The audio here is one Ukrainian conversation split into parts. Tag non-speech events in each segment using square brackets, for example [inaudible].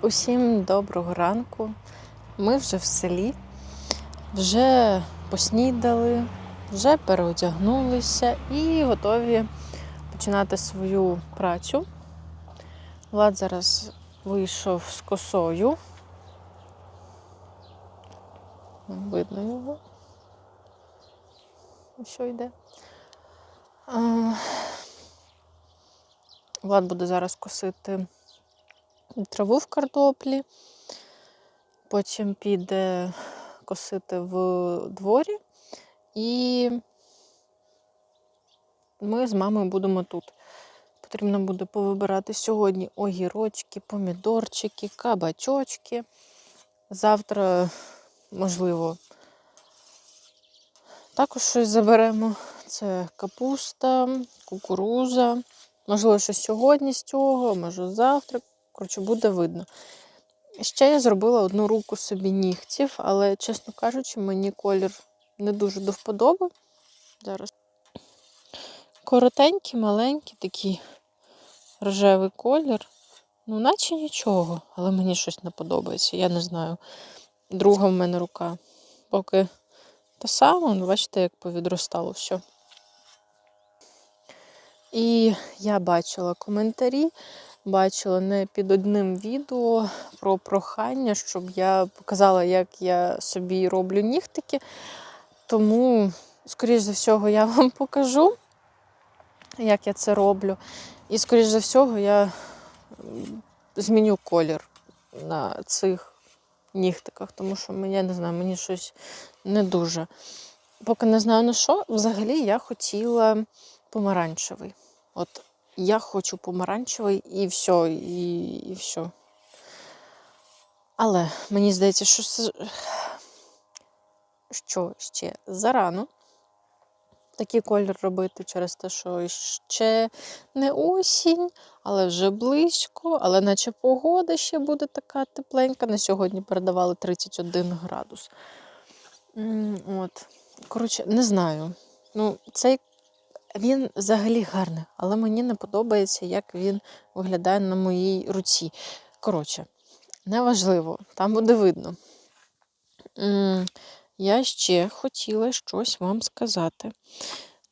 Усім доброго ранку. Ми вже в селі, вже поснідали, вже переодягнулися і готові починати свою працю. Влад зараз вийшов з косою. Видно його. Що йде. Влад буде зараз косити траву в картоплі, потім піде косити в дворі, і ми з мамою будемо тут. Потрібно буде повибирати сьогодні огірочки, помідорчики, кабачочки. Завтра, можливо, також щось заберемо. Це капуста, кукуруза. Можливо, щось сьогодні з цього, може завтра. Коротше, буде видно. Ще я зробила одну руку собі нігтів, але, чесно кажучи, мені колір не дуже до вподоби. Зараз. Коротенький, маленький, такий рожевий колір. Ну, наче нічого, але мені щось не подобається. Я не знаю. Друга в мене рука. Поки та сама, ну, бачите, як повідростало все. І я бачила коментарі, бачила не під одним відео про прохання, щоб я показала, як я собі роблю нігтики. Тому, скоріш за всього, я [laughs] вам покажу, як я це роблю. І, скоріш за всього, я зміню колір на цих нігтиках, тому що я не знаю, мені щось не дуже. Поки не знаю на що, взагалі я хотіла помаранчевий. От я хочу помаранчевий і все, і, і все. Але мені здається, що що ще зарано такий колір робити через те, що ще не осінь, але вже близько, але наче погода ще буде така тепленька. На сьогодні передавали 31 градус. От. Коротше, не знаю. Ну, цей він взагалі гарний, але мені не подобається, як він виглядає на моїй руці. Коротше, неважливо, там буде видно. Я ще хотіла щось вам сказати.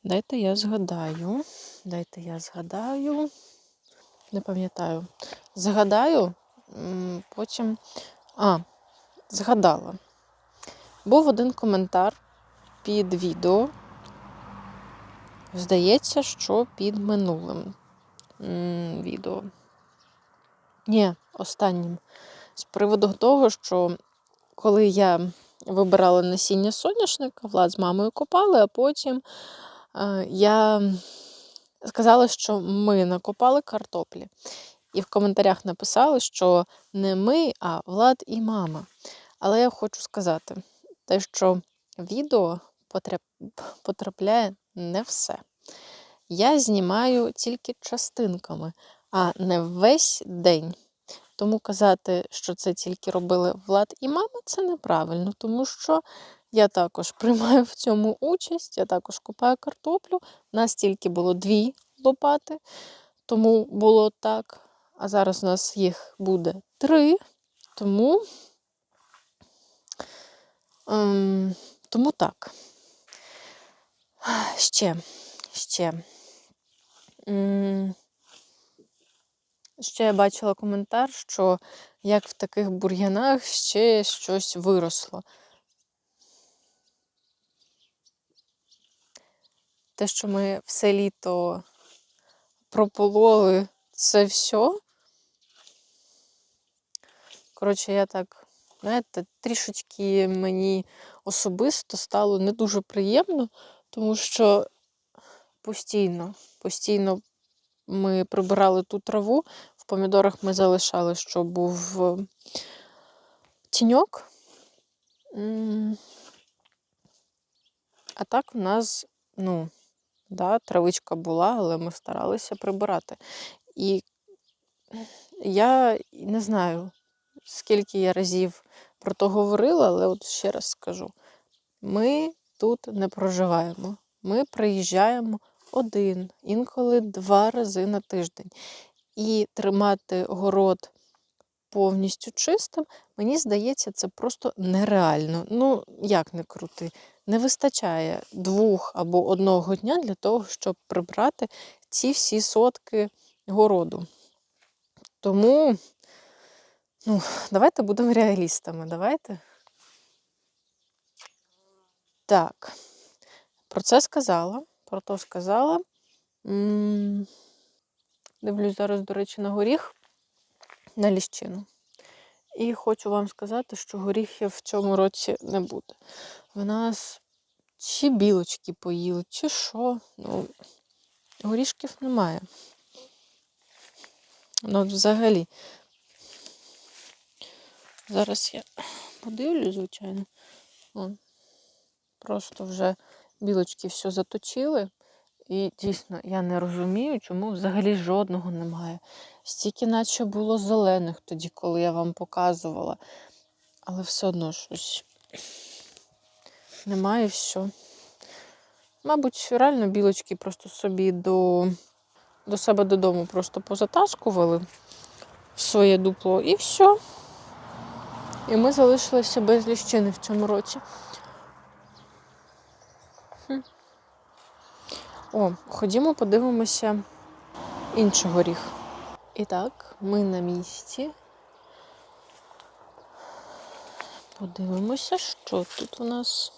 Дайте я згадаю. Дайте я згадаю. Не пам'ятаю. Згадаю, потім. А, згадала. Був один коментар під відео. Здається, що під минулим відео. Ні, останнім. З приводу того, що коли я вибирала насіння соняшника, Влад з мамою копали, а потім е, я сказала, що ми накопали картоплі. І в коментарях написали, що не ми, а Влад і мама. Але я хочу сказати, те, що відео потрапляє не все. Я знімаю тільки частинками, а не весь день. Тому казати, що це тільки робили Влад і мама, це неправильно, тому що я також [laughs] приймаю в цьому участь, я також купаю картоплю. У нас тільки було дві лопати, тому було так. А зараз у нас їх буде три. Тому, ем, тому так. Ще, ще. Ще я бачила коментар, що як в таких бур'янах ще щось виросло. Те, що ми все літо пропололи, це все. Коротше, я так, знаєте, трішечки мені особисто стало не дуже приємно, тому що постійно, постійно ми прибирали ту траву, в помідорах ми залишали, що був е, тіньок. А так в нас, ну, да, травичка була, але ми старалися прибирати. І я не знаю, скільки я разів про то говорила, але от ще раз скажу: ми тут не проживаємо. Ми приїжджаємо один, інколи два рази на тиждень. І тримати город повністю чистим, мені здається, це просто нереально. Ну, як не крути, не вистачає двох або одного дня для того, щоб прибрати ці всі сотки городу. Тому, ну, давайте будемо реалістами. Давайте. Так, про це сказала, про то сказала. Дивлюсь зараз, до речі, на горіх, на ліщину. І хочу вам сказати, що горіхів в цьому році не буде. В нас чи білочки поїли, чи що. Ну, горішків немає. Ну, взагалі. Зараз я подивлюсь, звичайно. Вон. Просто вже білочки все заточили. І дійсно, я не розумію, чому взагалі жодного немає. Стільки наче було зелених тоді, коли я вам показувала. Але все одно щось немає все. Мабуть, реально білочки просто собі до, до себе додому просто позатаскували в своє дупло і все. І ми залишилися без ліщини в цьому році. О, ходімо, подивимося інший горіх. І так, ми на місці. Подивимося, що тут у нас.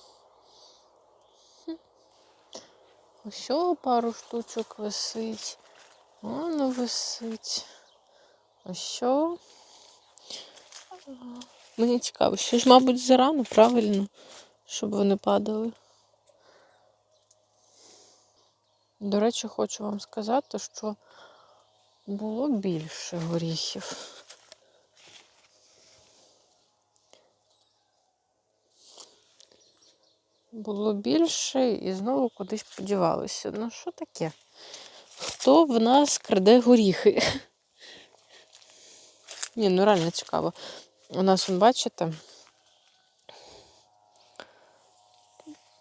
Ось пару штучок висить. Воно висить. Ось. Мені цікаво, що ж, мабуть, зарано, правильно, щоб вони падали. До речі, хочу вам сказати, що було більше горіхів. Було більше і знову кудись подівалося. Ну, що таке? Хто в нас краде горіхи? Ні, ну реально цікаво. У нас, бачите,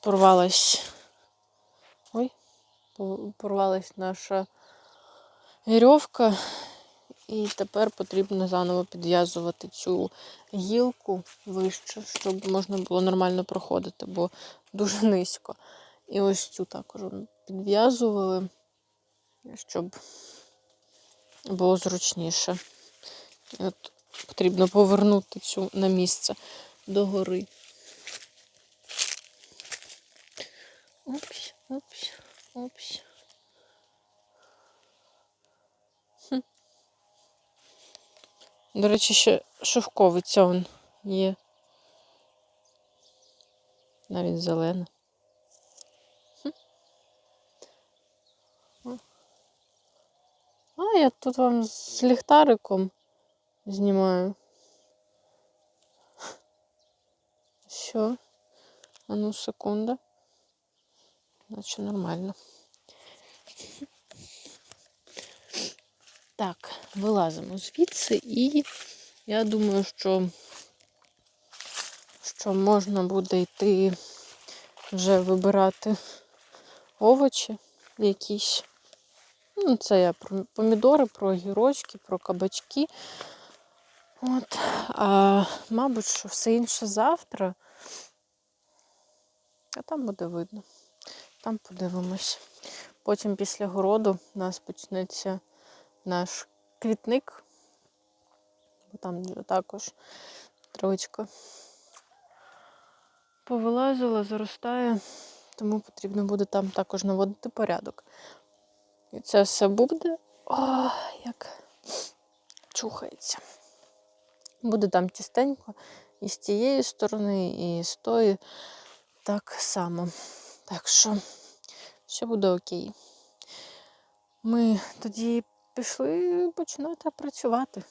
порвалась. Ой, порвалась наша вірьовка, і тепер потрібно заново підв'язувати цю гілку вище, щоб можна було нормально проходити, бо дуже [laughs] низько. І ось цю також підв'язували, щоб було зручніше. І от Потрібно повернути цю на місце догори. Опс, опс, опс. Хм. До речі, ще шовковиця он є. Навіть зелена. Хм. А, я тут вам з ліхтариком знімаю. Все. А ну, секунда. Значить, нормально. Так, вилазимо звідси і я думаю, що, що можна буде йти вже вибирати овочі якісь. Ну, це я про помідори, про огірочки, про кабачки. От, а, Мабуть, що все інше завтра. А там буде видно. Там подивимось. Потім після городу у нас почнеться наш квітник, бо там також травичка повилазила, заростає, тому потрібно буде там також наводити порядок. І це все буде. О, як чухається. Буде там чистенько і з тієї сторони, і з тої так само. Так що все буде окей. Ми тоді пішли починати працювати.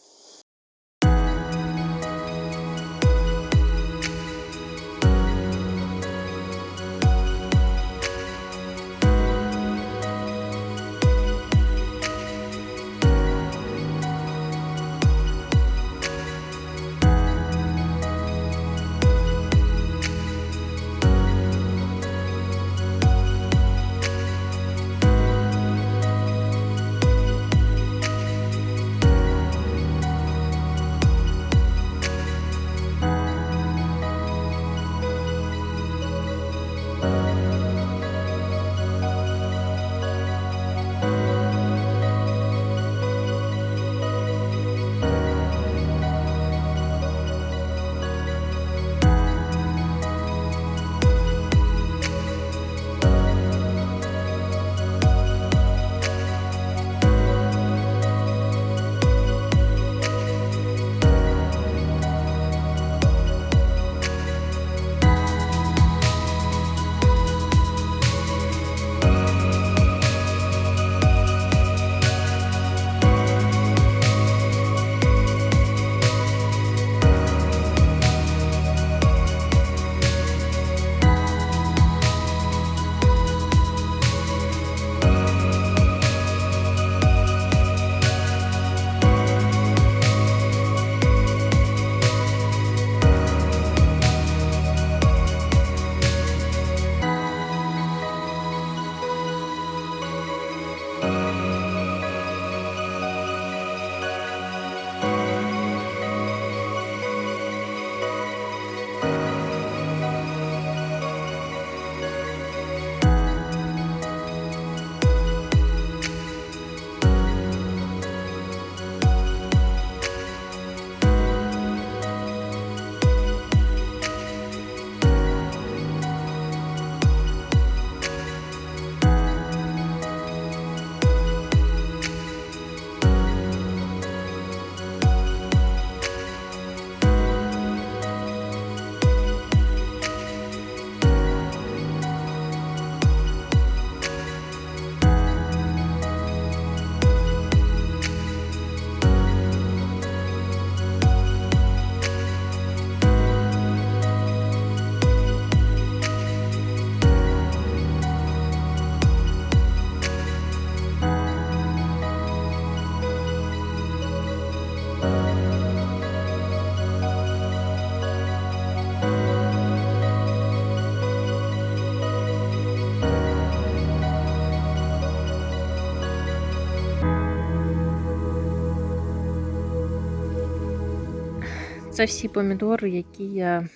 Це всі помідори, які я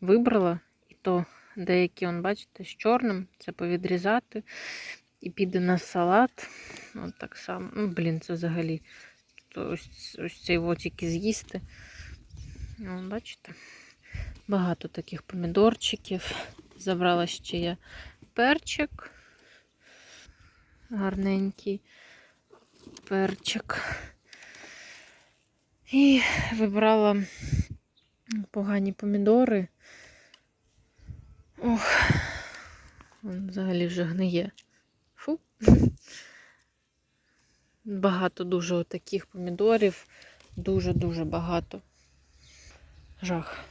вибрала. І то деякі, он, бачите, з чорним. Це повідрізати. І піде на салат. От так само. Ну, блін, це взагалі. То ось, ось цей тільки з'їсти. Ну, бачите? Багато таких помідорчиків. Забрала ще я перчик. Гарненький перчик. І вибрала погані помідори. Ох, він взагалі вже гниє. Фу. Багато дуже таких помідорів. Дуже-дуже багато. Жах.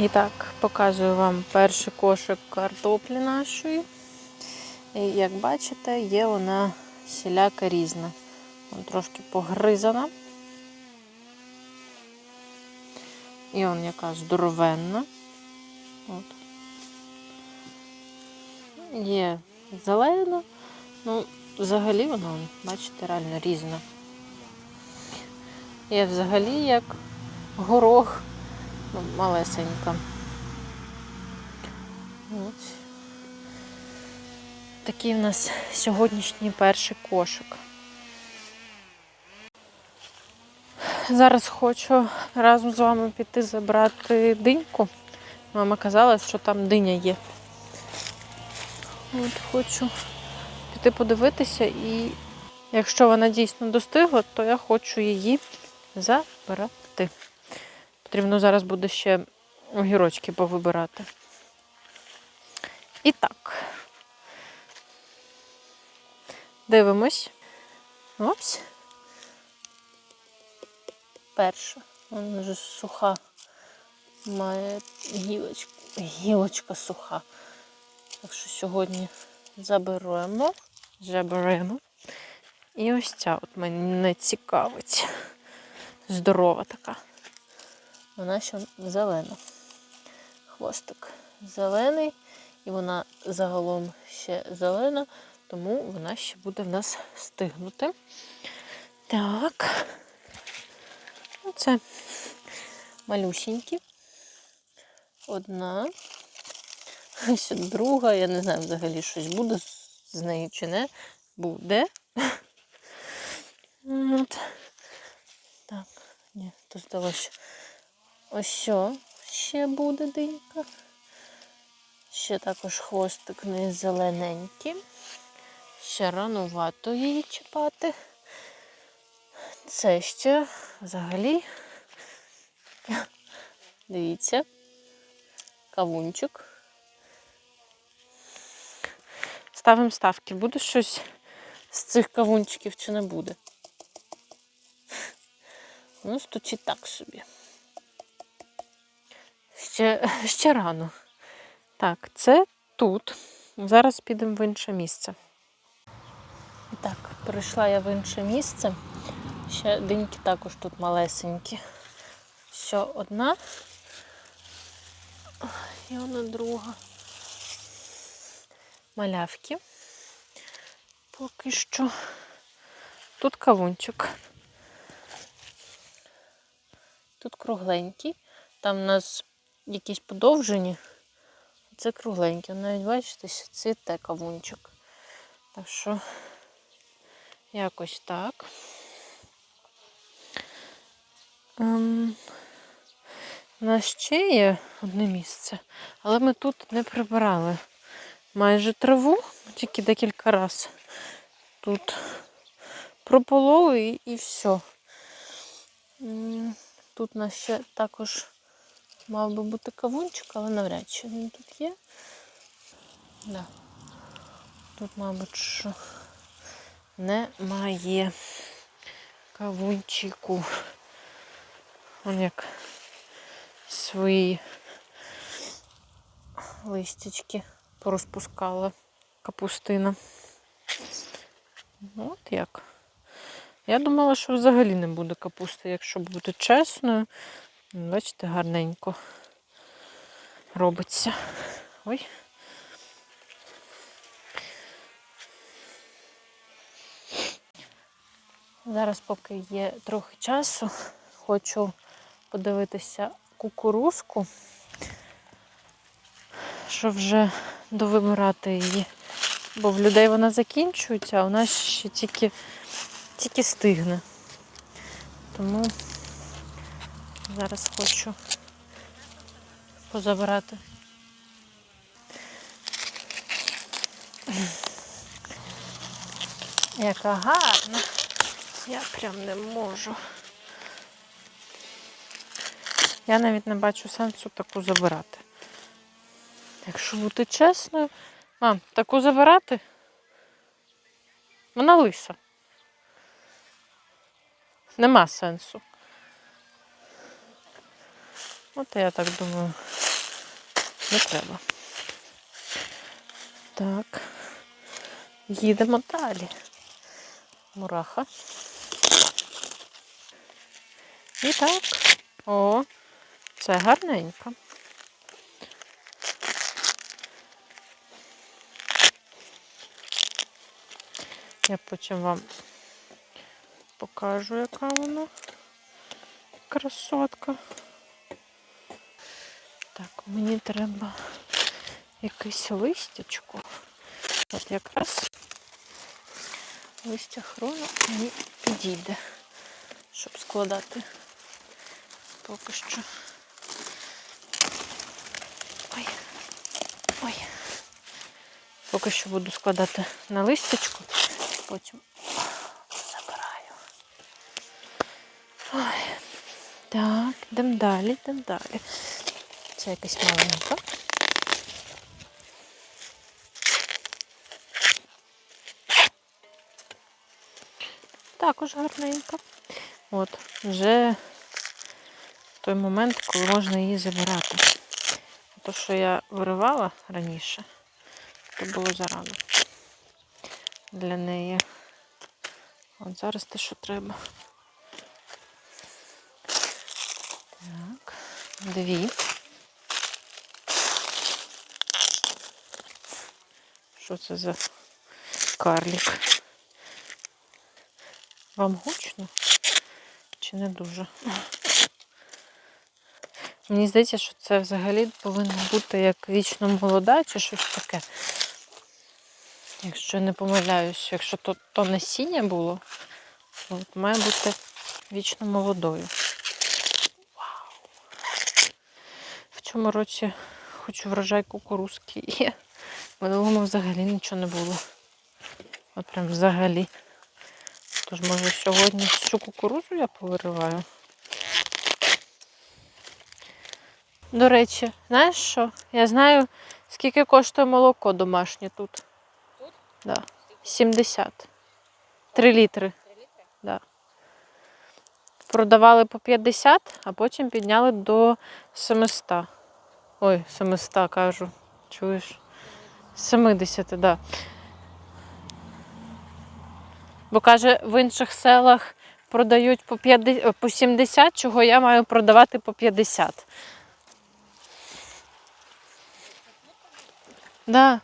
І так, показую вам перший кошик картоплі нашої. І як бачите, є вона всіляка різна. Вон трошки погризана. І он яка здоровенна. От. Є зелена. Ну, взагалі вона, бачите, реально різна. Є взагалі як горох. Ну, малесенька. Ось. Такий в нас сьогоднішній перший кошик. Зараз хочу разом з вами піти забрати диньку. Мама казала, що там диня є. От хочу піти подивитися і якщо вона дійсно достигла, то я хочу її забрати. Потрібно зараз буде ще огірочки повибирати. І так. Дивимось. Опс. Перша. Вона вже суха. Має гілочку. Гілочка суха. Так що сьогодні заберемо. Заберемо. І ось ця от мене цікавить. Здорова така. Вона ще зелена. Хвостик зелений, і вона загалом ще зелена, тому вона ще буде в нас стигнути. Так. Оце малюсінькі. Одна. Ось друга. Я не знаю, взагалі щось буде з нею чи не. Буде. От. Так, ні, то здалося. Ось ще буде динька. Ще також хвостик не зелененький. Ще ранувато її чіпати. Це ще взагалі, дивіться, кавунчик. Ставимо ставки. Буде щось з цих кавунчиків чи не буде? Ну, стучить так собі. Ще, [laughs] ще рано. Так, це тут. Зараз підемо в інше місце. Так, прийшла я в інше місце. Ще диньки також тут малесенькі. Ще одна. І одна друга. Малявки. Поки що. Тут кавунчик. Тут кругленький. Там у нас якісь подовжені, це кругленькі. Навіть бачите, що цвіте кавунчик. Так що якось так. Ем, у нас ще є одне місце, але ми тут не прибирали майже траву, тільки декілька разів. Тут пропололи і, і все. Тут у нас ще також мав би бути кавунчик, але навряд чи він тут є. Да. Тут, мабуть, що немає кавунчику. Он як свої листячки порозпускала капустина. От як. Я думала, що взагалі не буде капусти, якщо бути чесною. Бачите, гарненько робиться. Ой. Зараз, поки є трохи часу, хочу подивитися кукурузку, щоб вже довибирати її. Бо в людей вона закінчується, а у нас ще тільки, тільки стигне. Тому зараз хочу позабирати. Яка гарна. Я прям не можу. Я навіть не бачу сенсу таку забирати. Якщо бути чесною, мам, таку забирати? Вона лиса. Нема сенсу. От я так думаю, не треба. Так. Їдемо далі. Мураха. І так. О, це гарненько. Я потім вам покажу, яка вона красотка. Так, мені треба якесь листячко. От якраз листя хрону мені підійде, щоб складати поки що. Ой. Ой. Поки що буду складати на листячку, потім забираю. Ой. Так, йдемо далі, йдемо далі. Це якась маленька. Також гарненька. От, вже той момент, коли можна її забирати. То, що я виривала раніше, то було зарано для неї. От зараз те, що треба. Так, дві. Що це за карлік? Вам гучно? Чи не дуже? Мені здається, що це взагалі повинно бути як вічно молода чи щось таке. Якщо не помиляюсь, якщо то, то насіння було, то має бути вічно молодою. Вау! В цьому році хоч врожай кукурузки є. В минулому взагалі нічого не було. От прям взагалі. Тож, може, сьогодні всю кукурузу я повириваю. До речі, знаєш що? Я знаю, скільки коштує молоко домашнє тут. Тут? Да. 70. 3 літри. Да. Продавали по 50, а потім підняли до 700. Ой, 700 кажу. Чуєш? 70, так. Да. Бо каже, в інших селах продають по 50, по 70, чого я маю продавати по 50. Да.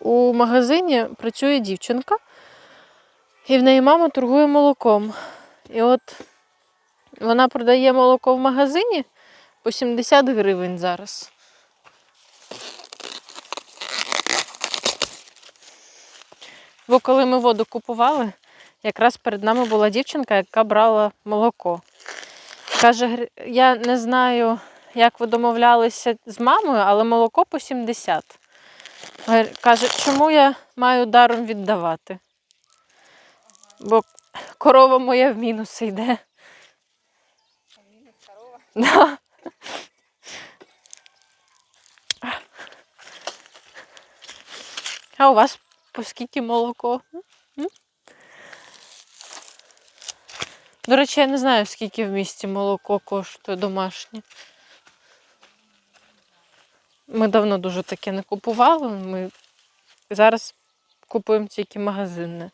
У магазині працює дівчинка, і в неї мама торгує молоком. І от Вона продає молоко в магазині по 70 гривень зараз. Бо коли ми воду купували, якраз перед нами була дівчинка, яка брала молоко. Каже, я не знаю, як ви домовлялися з мамою, але молоко по 70. Каже, чому я маю даром віддавати? Бо корова моя в мінус йде. Да. А у вас по скільки молоко? До речі, я не знаю, скільки в місті молоко коштує домашнє. Ми давно дуже таке не купували. Ми зараз купуємо тільки магазинне.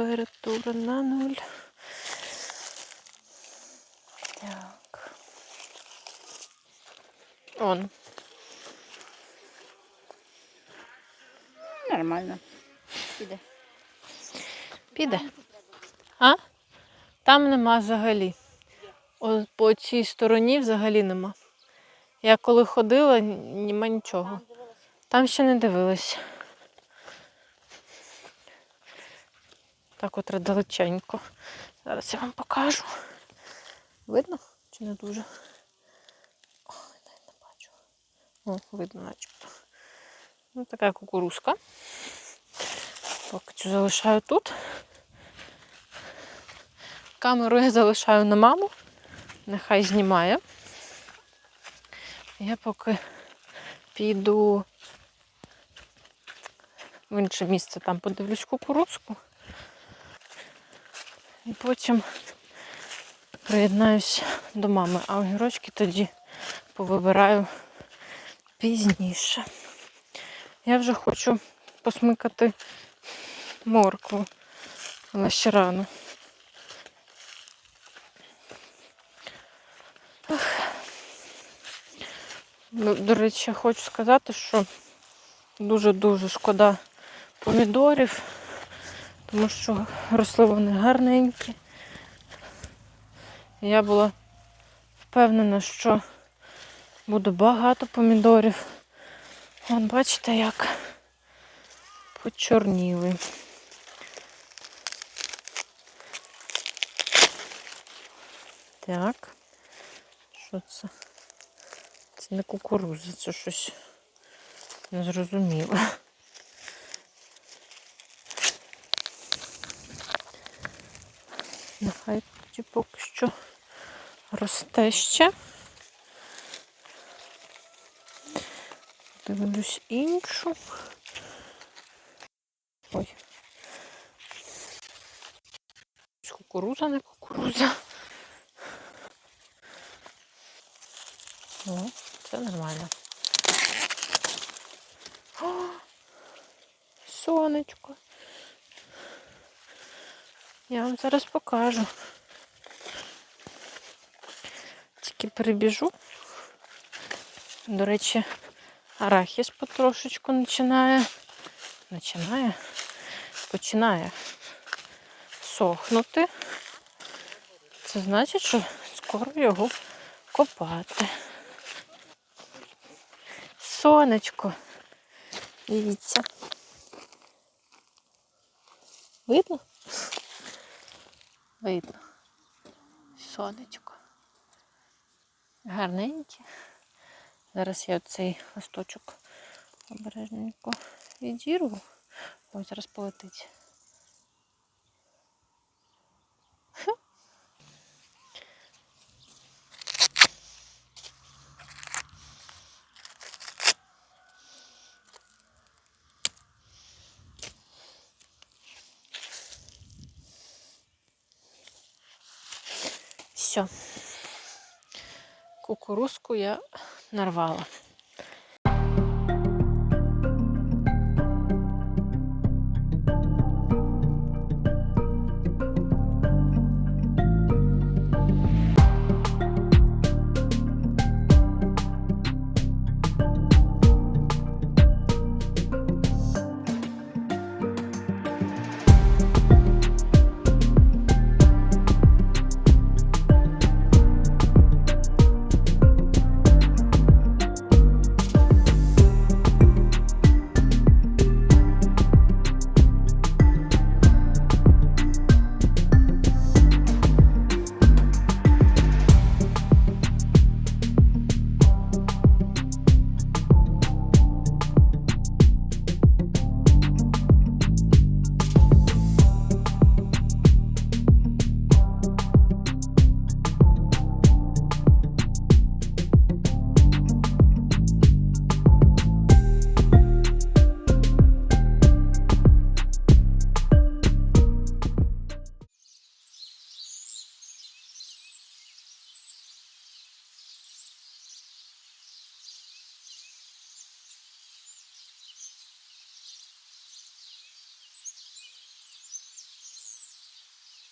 Температура на нуль. Так. Он. Нормально. Піде. Піде. А? Там нема взагалі. О, по цій стороні взагалі нема. Я коли ходила, нема нічого. Там ще не дивилась. Так от далеченько. Зараз я вам покажу. Видно? Чи не дуже? Ой, дай не бачу. О, видно начебто. Ну, така кукурузка. Поки цю залишаю тут. Камеру я залишаю на маму. Нехай знімає. Я поки піду в інше місце, там подивлюсь кукурузку. І потім приєднаюсь до мами, а огірочки тоді повибираю пізніше. Я вже хочу посмикати моркву, але ще рано. Ну, До речі, хочу сказати, що дуже-дуже шкода помідорів, тому що росли вони гарненькі. Я була впевнена, що буде багато помідорів. Вон, бачите, як почорніли. Так, що це? Це не кукуруза, це щось незрозуміле. Нехай поки що росте ще. Дивлюсь іншу. Ой. Кукуруза, не кукуруза. Ну, це нормально. О, сонечко. Я вам зараз покажу. Тільки прибіжу. До речі, арахіс потрошечку починає. Починає? Починає сохнути. Це значить, що скоро його копати. Сонечко. Дивіться. Видно? Видно. Сонечко. Гарненьке. Зараз я цей листочок обережненько відірву. Ось зараз полетить. Все. Кукурузку я нарвала.